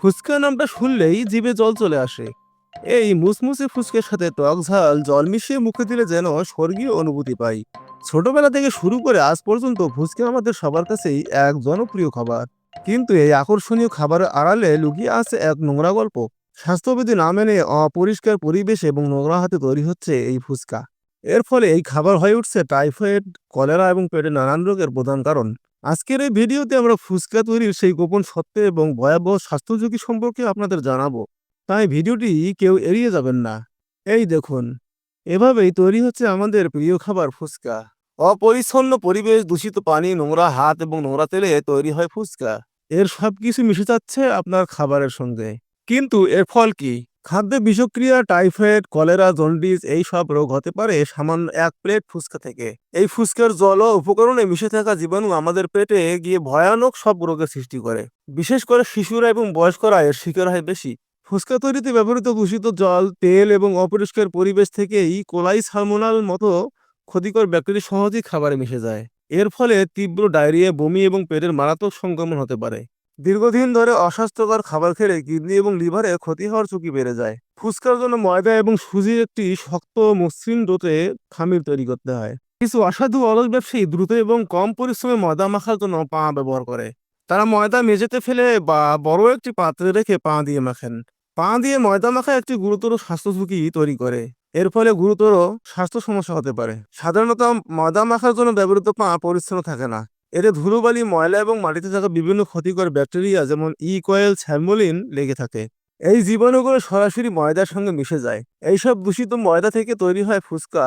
ফুচকা নামটা শুনলেই জিভে জল চলে আসে। এই মুসমুসে ফুচকের সাথে টক ঝাল, জল মিশিয়ে মুখে দিলে যেন স্বর্গীয় অনুভূতি পাই। ছোটবেলা থেকে শুরু করে আজ পর্যন্ত ফুচকা আমাদের সবার কাছেই এক জনপ্রিয় খাবার। কিন্তু এই আকর্ষণীয় খাবারের আড়ালে লুকিয়ে আছে এক নোংরা গল্প। স্বাস্থ্যবিধি না মেনে অপরিষ্কার পরিবেশ এবং নোংরা হাতে তৈরি হচ্ছে এই ফুচকা। এর ফলে এই খাবার হয়ে উঠছে টাইফয়েড, কলেরা এবং পেটে নানান রোগের প্রধান কারণ। আজকের এই ভিডিওতে আমরা ফুচকা তৈরির সেই গোপন সত্য এবং ভয়াবহ স্বাস্থ্য ঝুঁকি সম্পর্কে আপনাদের জানাব। তাই ভিডিওটি কেউ এড়িয়ে যাবেন না। এই দেখুন, এভাবেই তৈরি হচ্ছে আমাদের প্রিয় খাবার ফুচকা। অপরিচ্ছন্ন পরিবেশ, দূষিত পানি, নোংরা হাত এবং নোংরা তেলে তৈরি হয় ফুচকা। এর সবকিছু মিশে যাচ্ছে আপনার খাবারের সঙ্গে। কিন্তু এর ফল কি? খাদ্যে বিষক্রিয়া, টাইফয়েড, কলেরা, জন্ডিস এই সব রোগ হতে পারে সামান্য এক প্লেট ফুচকা থেকে। এই ফুচকার জল ও উপকরণে মিশে থাকা জীবাণু আমাদের পেটে গিয়ে ভয়ানক সব রোগের সৃষ্টি করে। বিশেষ করে শিশুরা এবং বয়স্করা এর শিকার হয় বেশি। ফুচকা তৈরিতে ব্যবহৃত দূষিত জল, তেল এবং অপরিষ্কার পরিবেশ থেকেই কোলাই সালমোনাল মতো ক্ষতিকর ব্যাকটেরিয়া সহজেই খাবারে মিশে যায়। এর ফলে তীব্র ডায়রিয়া, বমি এবং পেটের মারাত্মক সংক্রমণ হতে পারে। দীর্ঘদিন ধরে অস্বাস্থ্যকর খাবার খেলে কিডনি এবং লিভারে ক্ষতি হওয়ার ঝুঁকি বেড়ে যায়। ফুচকার জন্য ময়দা এবং সুজির একটি শক্ত মসৃণ ডোতে খামির তৈরি করতে হয়। কিছু অসাধু অলস ব্যবসায়ী দ্রুত এবং কম পরিশ্রমে ময়দা মাখার জন্য পা ব্যবহার করে। তারা ময়দা মেঝেতে ফেলে বা বড় একটি পাত্রে রেখে পা দিয়ে মাখেন। পা দিয়ে ময়দা মাখা একটি গুরুতর স্বাস্থ্য ঝুঁকি তৈরি করে। এর ফলে গুরুতর স্বাস্থ্য সমস্যা হতে পারে। সাধারণত ময়দা মাখার জন্য ব্যবহৃত পা পরিচ্ছন্ন থাকে না। এতে ধুলোবালি, ময়লা এবং মাটিতে থাকা বিভিন্ন ক্ষতিকর ব্যাকটেরিয়া যেমন ইকোয়েল কয়েল স্যালমোলিন লেগে থাকে। এই জীবাণুগুলো সরাসরি ময়দার সঙ্গে মিশে যায়। এইসব দূষিত ময়দা থেকে তৈরি হয় ফুচকা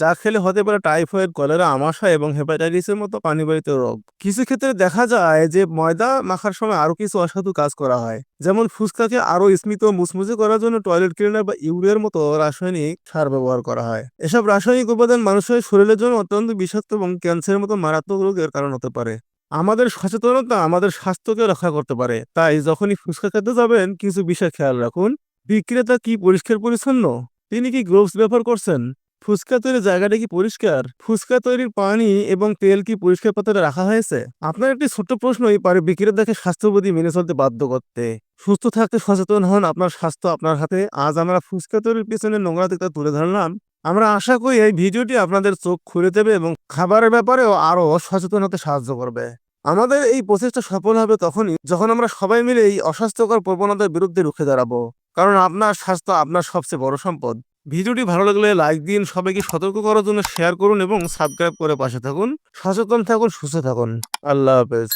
যা খেলে হতে পারে টাইফয়েড, কলেরা আমাশা এবং হেপাটাইটিসের মতো পানিবাহিত রোগ। কিছু ক্ষেত্রে দেখা যায় যে ময়দা মাখার সময় আরও কিছু অসাধু কাজ করা হয়। যেমন ফুচকাকে আরও স্মিত মুসমুসে করার জন্য টয়লেট ক্লিনার বা ইউরিয়ার মতো রাসায়নিক সার ব্যবহার করা হয়। এসব রাসায়নিক উপাদান মানুষের শরীরের জন্য অত্যন্ত বিষাক্ত এবং ক্যান্সারের মতো মারাত্মক রোগের কারণ হতে পারে। আমাদের সচেতনতা আমাদের স্বাস্থ্যকে রক্ষা করতে পারে। তাই যখনই ফুচকা খেতে যাবেন, কিছু বিষয় খেয়াল রাখুন। বিক্রেতা কি পরিষ্কার পরিচ্ছন্ন তিনি কি গ্লোভস ব্যবহার করছেন? ফুচকা তৈরির জায়গাটা কি পরিষ্কার? ফুচকা তৈরির পানি এবং তেল কি পরিষ্কার পাত্রে রাখা হয়েছে? আপনার একটি ছোট্ট প্রশ্নই পারে বিক্রেতাকে স্বাস্থ্যবিধি মেনে চলতে বাধ্য করতে। সুস্থ থাকতে সচেতন হন আপনার স্বাস্থ্য আপনার হাতে। আজ আমরা ফুচকা তৈরির পিছনে নোংরা দিকটা তুলে ধরলাম। আমরা আশা করি এই ভিডিওটি আপনাদের চোখ খুলে দেবে এবং খাবারের ব্যাপারেও আরও সচেতন হতে সাহায্য করবে। আমাদের এই প্রচেষ্টা সফল হবে তখনই যখন আমরা সবাই মিলে এই অস্বাস্থ্যকর প্রবণতার বিরুদ্ধে রুখে দাঁড়াবো। কারণ আপনার স্বাস্থ্য আপনার সবচেয়ে বড় সম্পদ। ভিডিওটি ভালো লাগলে লাইক দিন, সবাইকে সতর্ক করার জন্য শেয়ার করুন এবং সাবস্ক্রাইব করে পাশে থাকুন। সচেতন থাকুন, সুস্থ থাকুন। আল্লাহ হাফেজ।